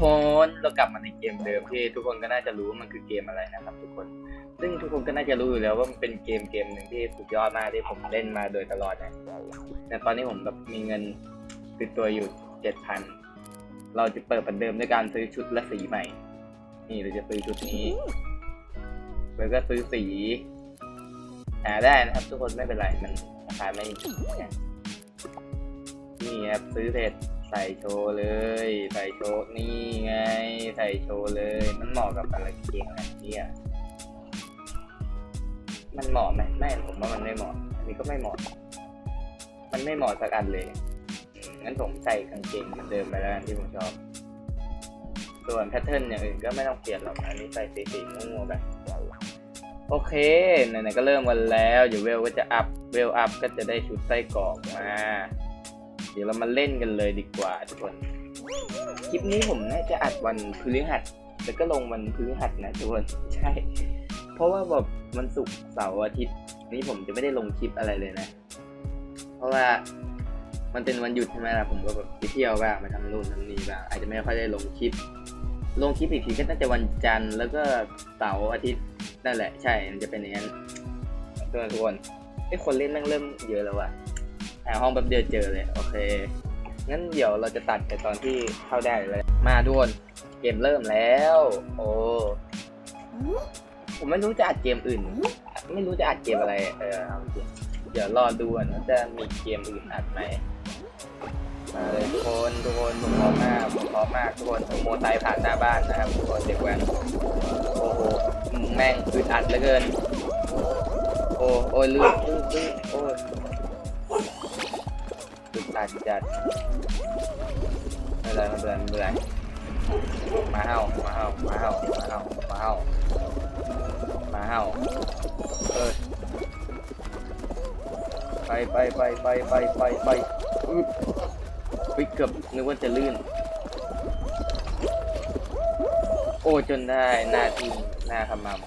คนเรากลับมาในเกมเดิมที่ทุกคนก็น่าจะรู้ว่ามันคือเกมอะไรนะครับ ทุกคน ซึ่งทุกคนก็น่าจะรู้อยู่แล้วว่ามันเป็นเกมเกมหนึ่งที่สุดยอดมากที่ผมเล่นมาโดยตลอดนะแต่ตอนนี้ผมแบบมีเงินติดตัวอยู่เจ็ดพันเราจะเปิดประเดิมด้วยการซื้อชุดและสีใหม่ นี่เราจะซื้อชุดนี้แล้วก็ซื้อสีหาได้นะครับ ทุกคนไม่เป็นไรมันราคาไม่นี่ครับซื้อเสร็จ ใส่โชว์เลย ใส่โชว์นี่ไง ใส่โชว์เลย มันเหมาะกับอะไรเกงอะไรเนี่ยมันเหมาะไหมไม่ผมว่ามันไม่เหมาะ อันนี้ก็ไม่เหมาะ มันไม่เหมาะสักอันเลยงั้นผมใส่กางเกงเหมือนเดิมไปแล้วที่ผมชอบ ส่วนแพทเทิร์นอย่างอื่นก็ไม่ต้องเปลี่ยนหรอกอันนี้ใส่สีสีม่วงๆไปโอเคไหนๆก็เริ่มกันแล้วเดี๋ยวเวลก็จะอัพเวลอัพก็จะได้ชุดไส้กรอกมา เดี๋ยวเรามาเล่นกันเลยดีกว่าทุกคน คลิปนี้ผมน่าจะอัดวันพฤหัสแล้วก็ลงวันพฤหัสนะทุกคนใช่ เพราะว่าแบบวันศุกร์เสาร์อาทิตย์นี้ผมจะไม่ได้ลงคลิปอะไรเลยนะ เพราะว่ามันเป็นวันหยุดใช่ไหมล่ะผมก็แบบไปเที่ยวบ้างไปทำนู่นทำนี่บ้างอาจจะไม่ค่อยได้ลงคลิป ลงคลิปอีกทีก็น่าจะวันจันทร์แล้วก็เสาร์อาทิตย์นั่นแหละ ใช่มันจะเป็นอย่างนั้นทุกคนไอ้ยคนเล่นแม่งเริ่มเยอะแล้วว่ะ หาห้องแป๊บเดียวเจอเลย โอเค งั้นเดี๋ยวเราจะตัดไปตอนที่เข้าได้เลย มาทุกคนเกมเริ่มแล้ว โอ้ ผมไม่รู้จะอัดเกมอื่น ไม่รู้จะอัดเกมอะไร เออเอาจริงเดี๋ยวรอดูก่อนว่าจะมีเกมอื่นอัดไหมมาเลยทุกคนทุกคนผมพร้อมมากผมพร้อมมากทุกคนผมโมไซผ่านหน้าบ้านนะครับทุกคนเด็กแว้นโอ้โหแม่งอึดอัดเหลือเกิน โอ้โอ้ยลื่นลื่นลื่นโอ้ย ตึกอัดจัดไม่เป็นไรไม่เป็นไรไม่เป็นไรมาเห่ามาเห่ามาเห่ามาเห่ามาเห่ามาเห่าเออไปไปไปไปไปไปไปอึ๊บอุ๊ยเกือบนึกว่าจะลื่น โอ้จนได้หน้าที่หน้าขมำ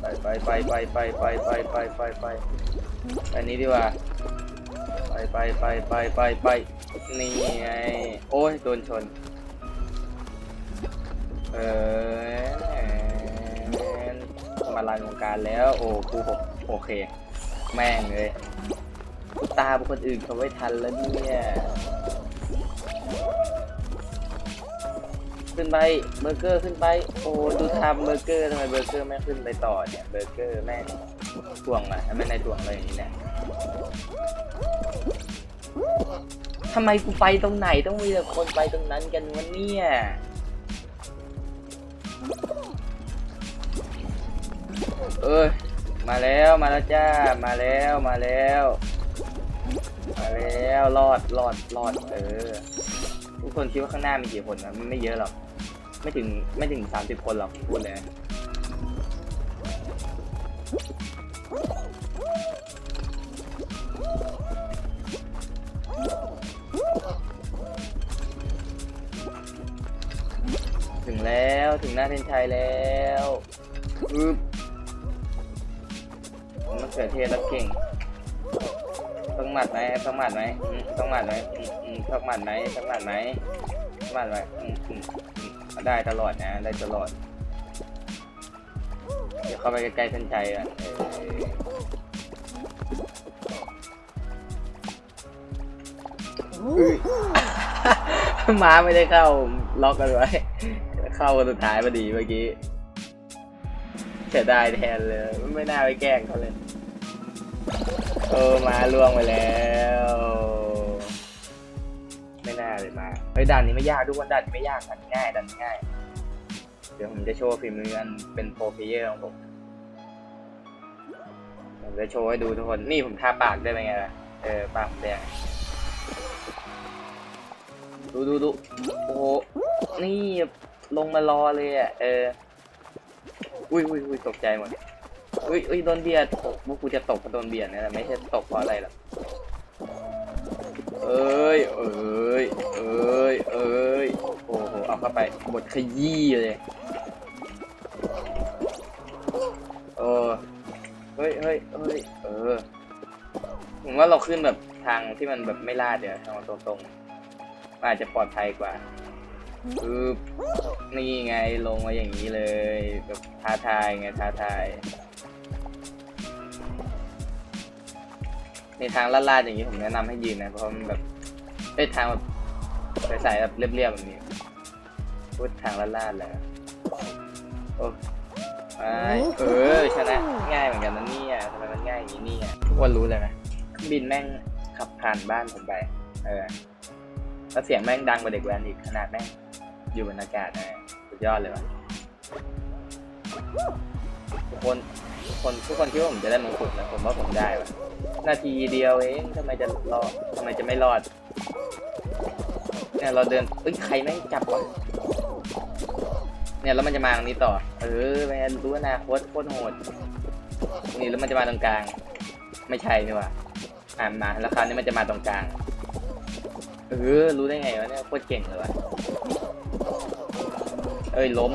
ไปไปไปไปไปไปไปไปไปไปไปนี้ดีกว่า ไปไปไปไปไปไปนี่ไงโอ้ยโดนชน เออมาลานวงการแล้ว โอ้กูหโอเค แม่งเลยตาคนอื่นเขาไม่ทันแล้วเนี่ยขึ้นไปเบอร์เกอร์ขึ้นไป โอ้ดูทำเบอร์เกอร์ทำไมเบอร์เกอร์ไม่ขึ้นไปต่อเนี่ยเบอร์เกอร์แม่ง ถ่วงอะไม่ได้ถ่วงเลยอย่างนี้เนี่ยทำไมกูไปตรงไหนต้องมีแต่คนไปตรงนั้นกันวะเนี่ยเอ้ยมาแล้วมาแล้วจ้ามาแล้วมาแล้ว มาแล้วรอดรอดรอดเออทุกคนคิดว่าข้างหน้ามีกี่คนนะไม่เยอะหรอกไม่ถึงไม่ถึงสามสิบคนหรอกพูดเลย ถึงแล้วถึงหน้าเทนชัยแล้วอึบมะเขือเทศรับเก่งต้องหมัดไหมต้องหมัดไหมอืมต้องหมัดไหมอืมอืมต้องหมัดไหมต้องหมัดไหมต้องหมัดไหมอืมอืมอืมได้ตลอดนะ ได้ตลอด เดี๋ยวเข้าไปใกล้ๆเส้นชัยอะเออม้าไม่ได้เข้าล็อกกันไว้ เข้าคนสุดท้ายพอดีเมื่อกี้เสียดายแทนเลย ไม่น่าไปแกล้งเขาเลย เออมาล่วงไปแล้ว ไม่น่าเลยมาเฮ้ยด่านนี้ไม่ยากทุกคนด่านนี้ไม่ยากด่านนี้ง่ายด่านนี้ง่าย เดี๋ยวผมจะโชว์ฝีมือกันเป็นโปรเพลเยอร์ของผมผมจะโชว์ให้ดูทุกคน นี่ผมทาปากได้ไหมไงล่ะ เออ ปากผมแดง ดูดูดูโอ้โห นี่ลงมารอเลยอะ เออ อุ้ยอุ้ยอุ้ยตกใจหมด อุ้ยอุ้ยโดนเบียดตกว่ากูจะตกเพราะโดนเบียดนี่แหละไม่ใช่ตกเพราะอะไรหรอกเอ้ย เอ้ย เอ้ย เอ้ย โอ้โห เอาเข้าไปบดขยี้เลย ว่าเราขึ้นแบบทางที่มันแบบไม่ลาดเดี๋ยวทางตรงๆมันอาจจะปลอดภัยกว่าปึ๊บนี่ไงลงมาอย่างนี้เลยแบบท้าทายไงท้าทายในทางลาดๆอย่างนี้ผมแนะนำให้ยืนนะเพราะมันแบบเอ้ทางแบบสายๆแบบเรียบๆแบบนี้พูดทางลาดๆเลยโอ้ไปเออชนะง่ายเหมือนกันนะเนี่ยทำไมมันง่ายอย่างนี้เนี่ยทุกคนรู้เลยนะ บินแม่งขับผ่านบ้านผมไป เออ แล้วเสียงแม่งดังกว่าเด็กแว้นอีกขนาดแม่งอยู่บนอากาศนะสุดยอดเลยวะทุกคนทุกคนทุกคนคิดว่าผมจะได้มงกุฎแล้วผมว่าผมได้วะนาทีเดียวเองทำไมจะรอดทำไมจะไม่รอดเนี่ยเราเดินเอ้ยใครแม่งจับวะเนี่ยแล้วมันจะมาตรงนี้ต่อ เออแม่งรู้อนาคตโคตรโหดนี่แล้วมันจะมาตรงกลาง ไม่ใช่นี่ว่า อ่านมาแล้วคราวนี้มันจะมาตรงกลาง เออ รู้ได้ไงวะเนี่ยโคตรเก่งเลยวะเอ้ยล้ม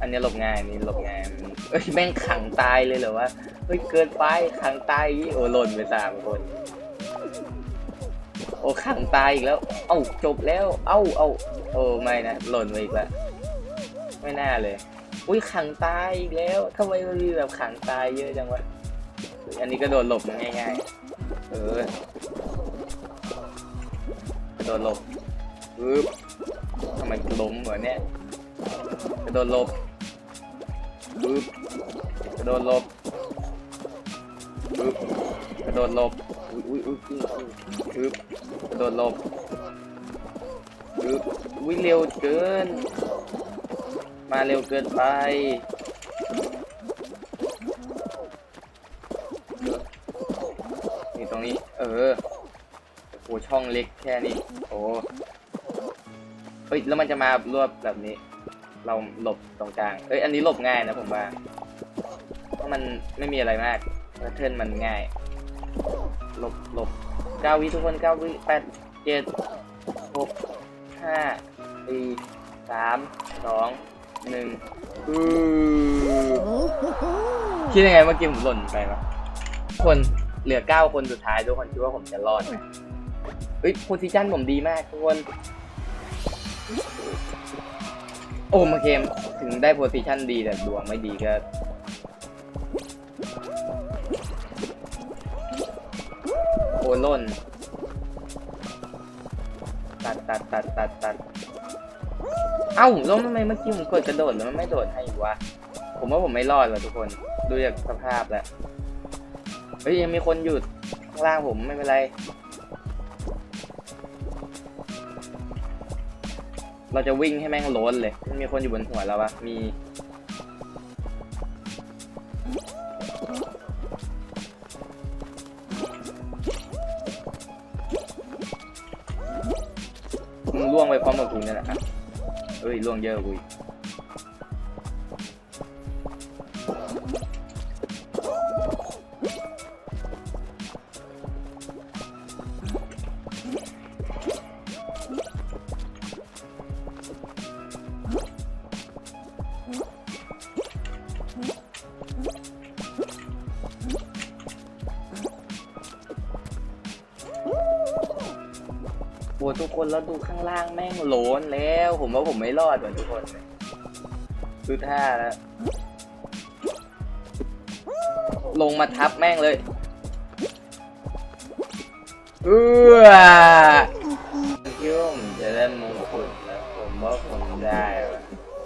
อันนี้หลบง่ายนี่หลบง่ายเอ้ยแม่งขังตายเลยเหรอวะ เฮ้ยเกินไปขังตายโอ้หล่นไปสามคน โอ้ขังตายอีกแล้ว เอ้าจบแล้ว เอ้าเอ้าโอ้ไม่นะหล่นไปอีกแล้วไม่น่าเลย อุ้ยขังตายอีกแล้วทำไมมันมีแบบขังตายเยอะจังวะ อันนี้ก็โดนหลบง่ายๆ เออกระโดดหลบปึ๊บทำไมล้มเหมือนเนี้ยกระโดดหลบปึ๊บกระโดดหลบปึ๊บกระโดดหลบอุ้ยอุ้ยอุ้ยอุ้ยอุ้ยปึ๊บกระโดดหลบปึ๊บอุ้ยเร็วเกิน มาเร็วเกินไป ออโอ้ช่องเล็กแค่นี้ โอ้เฮ้ยแล้วมันจะมารวบแบบนี้ เราหลบตรงกลางเอ้ยอันนี้หลบง่ายนะผมว่าเพราะมันไม่มีอะไรมากแพทเทิร์นมันง่าย หลบหลบเก้าวิทุกคนเก้าวิแปดเจ็ดหกห้าสี่สามสองหนึ่งอือคิดยังไงเมื่อกี้ผมหล่นไปวะคน เหลือเก้าคนสุดท้ายทุกคนคิดว่าผมจะรอดไหมเฮ้ยโพซิชันผมดีมากทุกคน โอ้มาเกมถึงได้โพซิชันดีแต่ดวงไม่ดีก็โอ้ล่น ตัดตัดตัดตัดตัดเอ้าแล้วทำไมเมื่อกี้ผมกดกระโดดแล้วมันไม่โดดให้อีกวะผมว่าผมไม่รอดว่ะทุกคน ดูจากสภาพแล้ว ฮ้ยยังมีคนอยู่ข้างล่างผมไม่เป็นไร เราจะวิ่งให้แม่งล้นเลย มีคนอยู่บนหัวเราปะมี มึงล่วงไปพร้อมกับกูเนี่ยแหละอะเอ้ยล่วงเยอะกูอีก ทุกคนแล้วดูข้างล่างแม่งโหลนแล้ว ผมว่าผมไม่รอดว่ะทุกคนดูท่าแล้วลงมาทับแม่งเลยเออคิดว่มจะได้มงกุฎแล้วผมว่าผมได้